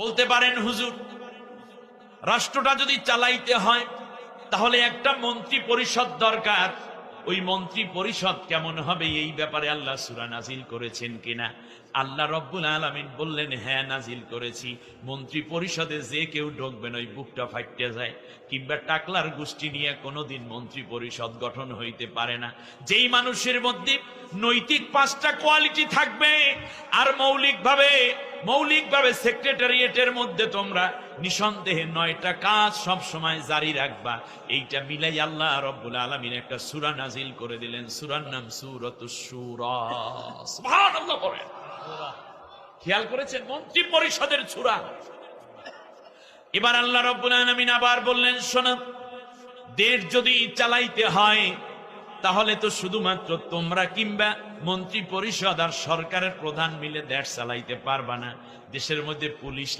বলতে পারেন হুজুর, রাষ্ট্রটা যদি চালাইতে হয়, তাহলে একটা মন্ত্রী পরিষদ দরকার। ওই মন্ত্রী পরিষদ কেমন হবে এই ব্যাপারে আল্লাহ সুরা নাজিল করেছেন কিনা? আল্লাহ রব্বুল আলমিন বললেন হ্যাঁ নাজিল করেছি। মন্ত্রী পরিষদে যে কেউ ঢুকবেন, ওই বুকটা ফাইটে যায়। কিংবা টাকলার গোষ্ঠী নিয়ে কোনোদিন মন্ত্রী পরিষদ গঠন হইতে পারে না। যেই মানুষের মধ্যে নৈতিক পাঁচটা কোয়ালিটি থাকবে, আর মৌলিকভাবে মৌলিকভাবে সেক্রেটারিয়েটের মধ্যে তোমরা নিঃসন্দেহে নয়টা কাজ সব সময় জারি রাখবা। এইটা মিলাই আল্লাহ রব্বুল আলমিন একটা সুরা নাজিল করে দিলেন। সুরার নাম সুরত সুরা। খেয়াল করেছেন? মন্ত্রী পরিষদের সুরা। এবার আল্লাহ রব্বুল আলমিন আবার বললেন, শোনো, দেশ যদি চালাইতে হয় তাহলে তো শুধুমাত্র তোমরা কিংবা মন্ত্রী পরিষদ আর সরকারের প্রধান মিলে দেশ চালাইতে পারবা না। দেশের মধ্যে পুলিশ